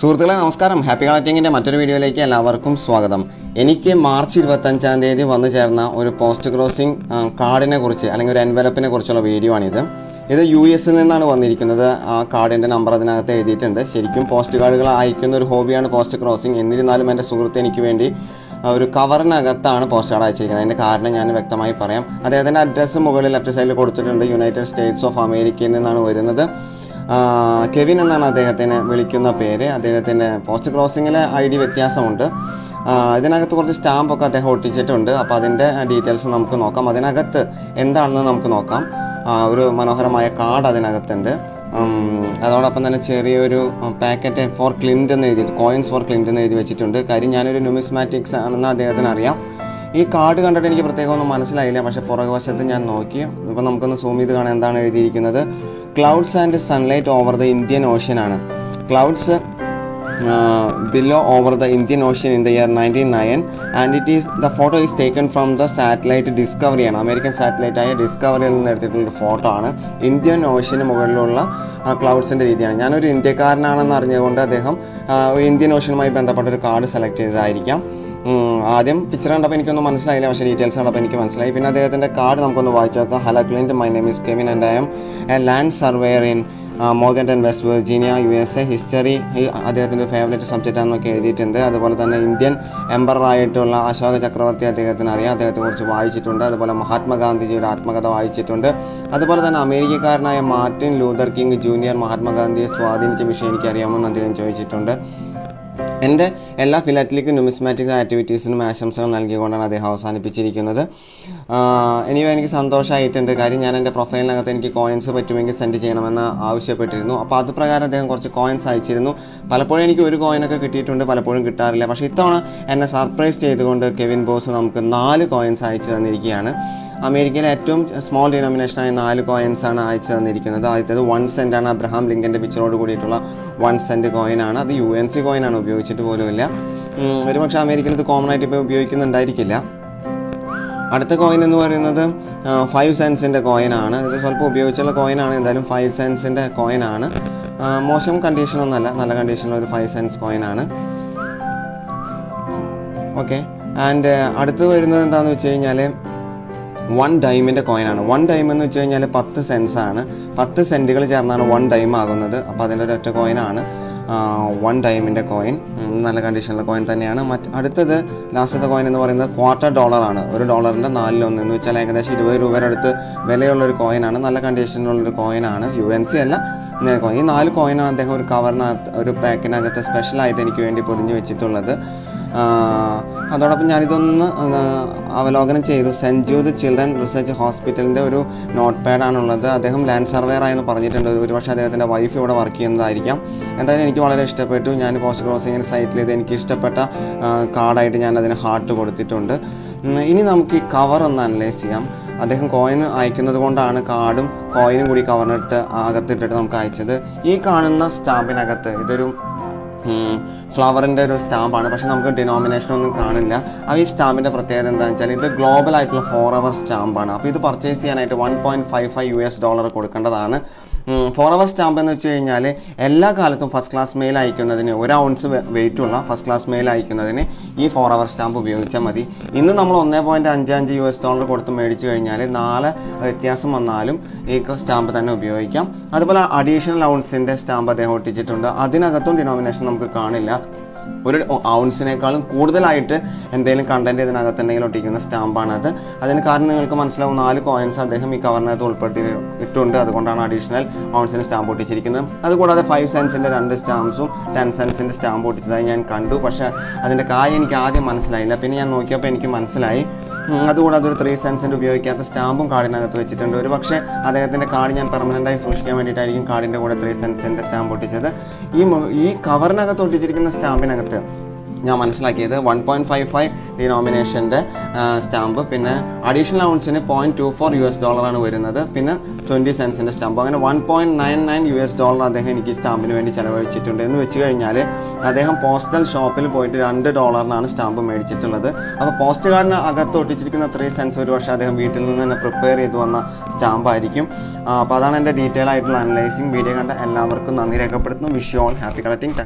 സുഹൃത്തുക്കളെ നമസ്കാരം. ഹാപ്പി കളക്ടിങ്ങിന്റെ മറ്റൊരു വീഡിയോയിലേക്ക് എല്ലാവർക്കും സ്വാഗതം. എനിക്ക് മാർച്ച് ഇരുപത്തഞ്ചാം തീയതി വന്നു ചേർന്ന ഒരു പോസ്റ്റ് ക്രോസിംഗ് കാർഡിനെ കുറിച്ച് അല്ലെങ്കിൽ ഒരു എൻവലപ്പിനെ കുറിച്ചുള്ള വീഡിയോ ആണിത്. ഇത് യു എസിൽ നിന്നാണ് വന്നിരിക്കുന്നത്. ആ കാർഡിന്റെ നമ്പർ അതിനകത്ത് എഴുതിയിട്ടുണ്ട്. ശരിക്കും പോസ്റ്റ് കാർഡുകൾ അയക്കുന്ന ഒരു ഹോബിയാണ് പോസ്റ്റ് ക്രോസിംഗ് എന്നിരുന്നാലും എന്റെ സുഹൃത്ത് എനിക്ക് വേണ്ടി ഒരു കവറിനകത്താണ് പോസ്റ്റ് കാർഡ് അയച്ചിരിക്കുന്നത്. അതിന്റെ കാരണം ഞാൻ വ്യക്തമായി പറയാം. അദ്ദേഹത്തിന്റെ അഡ്രസ്സ് മുകളിൽ ലെഫ്റ്റ് സൈഡിൽ കൊടുത്തിട്ടുണ്ട്. യുണൈറ്റഡ് സ്റ്റേറ്റ്സ് ഓഫ് അമേരിക്കയിൽ നിന്നാണ് വരുന്നത്. കെവിൻ എന്നാണ് അദ്ദേഹത്തിന് വിളിക്കുന്ന പേര്. അദ്ദേഹത്തിന്റെ പോസ്റ്റ് ക്രോസിങ്ങിലെ ഐ ഡി വ്യത്യാസമുണ്ട്. ഇതിനകത്ത് കുറച്ച് സ്റ്റാമ്പൊക്കെ അദ്ദേഹം ഒട്ടിച്ചിട്ടുണ്ട്. അപ്പോൾ അതിന്റെ ഡീറ്റെയിൽസ് നമുക്ക് നോക്കാം. അതിനകത്ത് എന്താണെന്ന് നമുക്ക് നോക്കാം. ഒരു മനോഹരമായ കാർഡ് അതിനകത്തുണ്ട്. അതോടൊപ്പം തന്നെ ചെറിയൊരു പാക്കറ്റ് ഫോർ ക്ലിന്റ് എന്ന് എഴുതിയിട്ട് കോയിൻസ് ഫോർ ക്ലിന്റ് എന്ന് എഴുതി വെച്ചിട്ടുണ്ട്. കാര്യം ഞാനൊരു ന്യൂമിസ്മാറ്റിക്സ് ആണെന്ന് അദ്ദേഹത്തിന് അറിയാം. ഈ കാർഡ് കണ്ടിട്ട് എനിക്ക് പ്രത്യേകം ഒന്നും മനസ്സിലായില്ല. പക്ഷേ പുറകുവശത്ത് ഞാൻ നോക്കി. ഇപ്പോൾ നമുക്കൊന്ന് സൂം ചെയ്ത് കാണാൻ എന്താണ് എഴുതിയിരിക്കുന്നത്? Clouds and sunlight over the Indian ocean ആണ്. Clouds below over the Indian ocean in the year nineteen nine and it is the photo is taken from the satellite Discovery ആണ്. അമേരിക്കൻ സാറ്റലൈറ്റ് ആയ ഡിസ്കവറിയിൽ നിന്ന് എടുത്തിട്ടുള്ള photo ആണ്. Indian ഓഷ്യന് മുകളിലുള്ള ക്ലൗഡ്സിന്റെ രീതിയാണ്. ഞാനൊരു ഇന്ത്യക്കാരനാണെന്ന് അറിഞ്ഞുകൊണ്ട് അദ്ദേഹം ഇന്ത്യൻ ഓഷ്യനുമായി ബന്ധപ്പെട്ട ഒരു കാർഡ് സെലക്ട് ചെയ്തതായിരിക്കാം. ആദ്യം പിക്ചർ കണ്ടപ്പോൾ എനിക്കൊന്നും മനസ്സിലായില്ല. പക്ഷേ ഡീറ്റെയിൽസ് കണ്ടപ്പോൾ എനിക്ക് മനസ്സിലായി. പിന്നെ അദ്ദേഹത്തിന്റെ കാർഡ് നമുക്കൊന്ന് വായിച്ചു നോക്കാം hello Clint my name is Kevin and I am a land surveyor in Morganton West Virginia U S A history അദ്ദേഹത്തിന്റെ ഫേവറേറ്റ് സബ്ജക്റ്റ് ആണെന്നൊക്കെ എഴുതിയിട്ടുണ്ട്. അതുപോലെ തന്നെ ഇന്ത്യൻ എംബറായിട്ടുള്ള അശോക ചക്രവർത്തി അദ്ദേഹത്തിന് അറിയാം. അദ്ദേഹത്തെ കുറിച്ച് വായിച്ചിട്ടുണ്ട്. അതുപോലെ മഹാത്മാഗാന്ധിജിയുടെ ആത്മകഥ വായിച്ചിട്ടുണ്ട്. അതുപോലെ തന്നെ അമേരിക്കക്കാരനായ മാർട്ടിൻ ലൂതർ കിങ് ജൂനിയർ മഹാത്മാഗാന്ധിയെ സ്വാധീനിച്ച വിഷയം എനിക്കറിയാമെന്ന് അദ്ദേഹം ചോദിച്ചിട്ടുണ്ട്. എന്റെ എല്ലാ ഫിലാറ്റലിക്കും ന്യൂമിസ്മാറ്റിക് ആക്ടിവിറ്റീസിനും ആശംസകൾ നൽകിക്കൊണ്ടാണ് അദ്ദേഹം അവസാനിപ്പിച്ചിരിക്കുന്നത്. എനിവേ എനിക്ക് സന്തോഷമായിട്ടുണ്ട്. കാര്യം ഞാൻ എന്റെ പ്രൊഫൈലിനകത്ത് എനിക്ക് കോയിൻസ് പറ്റുമെങ്കിൽ സെൻഡ് ചെയ്യണമെന്ന് ആവശ്യപ്പെട്ടിരുന്നു. അപ്പോൾ അത് പ്രകാരം അദ്ദേഹം കുറച്ച് കോയിൻസ് അയച്ചിരുന്നു. പലപ്പോഴും എനിക്ക് ഒരു കോയിനൊക്കെ കിട്ടിയിട്ടുണ്ട് പലപ്പോഴും കിട്ടാറില്ല. പക്ഷേ ഇത്തവണ എന്നെ സർപ്രൈസ് ചെയ്തുകൊണ്ട് കെവിൻ ബോസ് നമുക്ക് നാല് കോയിൻസ് അയച്ചു തന്നിരിക്കുകയാണ്. അമേരിക്കയിലെ ഏറ്റവും സ്മോൾ ഡിനോമിനേഷനായ നാല് കോയിൻസ് ആണ് അയച്ചു തന്നിരിക്കുന്നത്. ആദ്യത്തേത് വൺ സെന്റ് ആണ് അബ്രഹാം ലിങ്കന്റെ പിക്ചറോട് കൂടിയിട്ടുള്ള വൺ സെന്റ് ആണ്. അത് യു എൻ സി കോയിൻ ആണ് ഉപയോഗിച്ചിട്ട് പോലുമില്ല ഒരു ഒരുപക്ഷെ അമേരിക്കയിൽ ഇത് കോമൺ ആയിട്ട് ഇപ്പോൾ ഉപയോഗിക്കുന്നുണ്ടായിരിക്കില്ല. അടുത്ത കോയിൻ എന്ന് പറയുന്നത് ഫൈവ് സെൻസിന്റെ കോയിനാണ് ഇത് സ്വല്പം ഉപയോഗിച്ചുള്ള കോയിനാണ് എന്തായാലും ഫൈവ് സെൻസിന്റെ കോയിനാണ് മോശം കണ്ടീഷനൊന്നുമല്ല നല്ല കണ്ടീഷനുള്ള ഒരു ഫൈവ് സെൻസ് കോയിനാണ് ഓക്കെ. ആൻഡ് അടുത്ത് വരുന്നത് എന്താണെന്ന് വെച്ച് കഴിഞ്ഞാൽ വൺ ഡൈമിന്റെ കോയിനാണ് വൺ ഡൈം എന്ന് വെച്ച് കഴിഞ്ഞാൽ പത്ത് സെൻസ് ആണ്. പത്ത് സെന്റുകൾ ചേർന്നാണ് വൺ ഡൈം ആകുന്നത്. അപ്പോൾ അതിന്റെ ഒരൊറ്റ കോയിനാണ് വൺ ഡൈമിന്റെ കോയിൻ നല്ല കണ്ടീഷനിലെ കോയിൻ തന്നെയാണ്. മറ്റ് അടുത്തത് ലാസ്റ്റത്തെ കോയിൻ എന്ന് പറയുന്നത് ക്വാർട്ടർ ഡോളറാണ് ഒരു ഡോളറിന്റെ നാലിലൊന്ന് എന്ന് വെച്ചാൽ ഏകദേശം ഇരുപത് രൂപയുടെ അടുത്ത് വിലയുള്ളൊരു കോയിനാണ് നല്ല കണ്ടീഷനിലുള്ളൊരു കോയിനാണ് യു എൻ സി അല്ല. കോയിൻ. ഈ നാല് കോയിനാണ് അദ്ദേഹം ഒരു കവറിനകത്ത് ഒരു പാക്കിനകത്ത് സ്പെഷ്യലായിട്ട് എനിക്ക് വേണ്ടി പൊതിഞ്ഞ് വെച്ചിട്ടുള്ളത്. അതോടൊപ്പം ഞാനിതൊന്ന് അവലോകനം ചെയ്തു. സെന്റ് ജൂത് ചിൽഡ്രൻ റിസർച്ച് ഹോസ്പിറ്റലിന്റെ ഒരു നോട്ട് പാഡാണുള്ളത് അദ്ദേഹം ലാൻഡ് സർവേയർ ആയെന്ന് പറഞ്ഞിട്ടുണ്ട്. ഒരുപക്ഷെ അദ്ദേഹത്തിന്റെ വൈഫ് ഇവിടെ വർക്ക് ചെയ്യുന്നതായിരിക്കാം. എന്തായാലും എനിക്ക് വളരെ ഇഷ്ടപ്പെട്ടു. ഞാൻ പോസ്റ്റ് ക്രോസിങ്ങിന്റെ സൈറ്റിൽ ഇത് എനിക്ക് ഇഷ്ടപ്പെട്ട കാർഡായിട്ട് ഞാൻ അതിന് ഹാർട്ട് കൊടുത്തിട്ടുണ്ട്. ഇനി നമുക്ക് ഈ കവർ ഒന്ന് അനലൈസ് ചെയ്യാം. അദ്ദേഹം കോയിൻ അയക്കുന്നത് കൊണ്ടാണ് കാർഡും കോയിനും കൂടി കവറിനിട്ട് അകത്തിട്ടിട്ട് നമുക്ക് അയച്ചത്. ഈ കാണുന്ന സ്റ്റാമ്പിനകത്ത് ഇതൊരു ഫ്ലവറിന്റെ ഒരു സ്റ്റാമ്പാണ് പക്ഷെ നമുക്ക് ഡിനോമിനേഷൻ ഒന്നും കാണില്ല. ആ ഈ സ്റ്റാമ്പിന്റെ പ്രത്യേകത എന്താണെന്ന് വെച്ചാൽ ഇത് ഗ്ലോബൽ ആയിട്ടുള്ള ഫോർ അവർ സ്റ്റാമ്പാണ് അപ്പോൾ ഇത് പർച്ചേസ് ചെയ്യാനായിട്ട് one point five five U S dollar കൊടുക്കേണ്ടതാണ്. ഫോർ അവർ സ്റ്റാമ്പ് എന്ന് വെച്ച് കഴിഞ്ഞാൽ എല്ലാ കാലത്തും ഫസ്റ്റ് ക്ലാസ് മെയിൽ അയക്കുന്നതിന് ഒരു ഔൺസ് വെയിറ്റ് ഉള്ള ഫസ്റ്റ് ക്ലാസ് മെയിൽ അയക്കുന്നതിന് ഈ ഫോർ അവർ സ്റ്റാമ്പ് ഉപയോഗിച്ചാൽ മതി. ഇന്ന് നമ്മൾ ഒന്നേ പോയിന്റ് അഞ്ച് അഞ്ച് യു എസ് ഡോളർ കൊടുത്ത് മേടിച്ച് കഴിഞ്ഞാൽ നാളെ വ്യത്യാസം വന്നാലും ഈ സ്റ്റാമ്പ് തന്നെ ഉപയോഗിക്കാം. അതുപോലെ അഡീഷണൽ ഔൺസിന്റെ സ്റ്റാമ്പ് അദ്ദേഹം ഒട്ടിച്ചിട്ടുണ്ട്. അതിനകത്തും ഡിനോമിനേഷൻ നമുക്ക് കാണില്ല. ഒരു ഔൺസിനേക്കാളും കൂടുതലായിട്ട് എന്തെങ്കിലും കണ്ടന്റ് ഇതിനകത്ത് എന്തെങ്കിലും ഒട്ടിക്കുന്ന അത്. അതിന് കാരണം നിങ്ങൾക്ക് മനസ്സിലാവും നാല് കോയിൻസ് അദ്ദേഹം ഈ കവറിനകത്ത് ഉൾപ്പെടുത്തി ഇട്ടുണ്ട്. അതുകൊണ്ടാണ് അഡീഷണൽ ഔൺസിന് സ്റ്റാമ്പ് ഒട്ടിച്ചിരിക്കുന്നത്. അതുകൂടാതെ ഫൈവ് സെൻസിന്റെ രണ്ട് സ്റ്റാമ്പ്സും ടെൻ സെൻസിന്റെ സ്റ്റാമ്പ് ഒട്ടിച്ചതായി ഞാൻ കണ്ടു. പക്ഷേ അതിന്റെ കാര്യം എനിക്ക് ആദ്യം മനസ്സിലായില്ല. പിന്നെ ഞാൻ നോക്കിയപ്പോൾ എനിക്ക് മനസ്സിലായി. അതുകൂടാതെ ഒരു ത്രീ സെൻസിന്റെ ഉപയോഗിക്കാത്ത സ്റ്റാമ്പും കാർഡിനകത്ത് വെച്ചിട്ടുണ്ട്. ഒരു പക്ഷേ അദ്ദേഹത്തിന്റെ കാർഡ് ഞാൻ പെർമനന്റായി സൂക്ഷിക്കാൻ വേണ്ടിയിട്ടായിരിക്കും കാർഡിന്റെ കൂടെ ത്രീ സെൻസിന്റെ സ്റ്റാമ്പ് ഒട്ടിച്ചത്. ഈ ഈ കവറിനകത്ത് ഒട്ടിച്ചിരിക്കുന്ന സ്റ്റാമ്പിനകത്ത് ഞാൻ മനസ്സിലാക്കിയത് വൺ പോയിന്റ് ഫൈവ് ഫൈവ് ഡിനോമിനേഷന്റെ സ്റ്റാമ്പ് പിന്നെ additional ഔൺസിന് point two four U S ഡോളറാണ് വരുന്നത്. പിന്നെ ട്വന്റി സെൻസിന്റെ സ്റ്റാമ്പ് അങ്ങനെ one point nine nine U S dollar അദ്ദേഹം എനിക്ക് സ്റ്റാമ്പിന് വേണ്ടി ചിലവഴിച്ചിട്ടുണ്ട്. എന്ന് വെച്ച് കഴിഞ്ഞാൽ അദ്ദേഹം പോസ്റ്റൽ ഷോപ്പിൽ പോയിട്ട് രണ്ട് ഡോളറിനാണ് സ്റ്റാമ്പ് മേടിച്ചിട്ടുള്ളത്. അപ്പോൾ പോസ്റ്റ് കാർഡിന് അകത്ത് ഒട്ടിച്ചിരിക്കുന്ന ത്രീ സെൻസ് ഒരു പക്ഷേ അദ്ദേഹം വീട്ടിൽ നിന്ന് തന്നെ പ്രിപ്പയർ ചെയ്ത് വന്ന സ്റ്റാമ്പായിരിക്കും അപ്പോൾ അതാണ് എന്റെ ഡീറ്റെയിൽ ആയിട്ടുള്ള അനലൈസിങ് വീഡിയോ കണ്ട എല്ലാവർക്കും നന്ദി രേഖപ്പെടുത്തുന്നു. Wish all happy collecting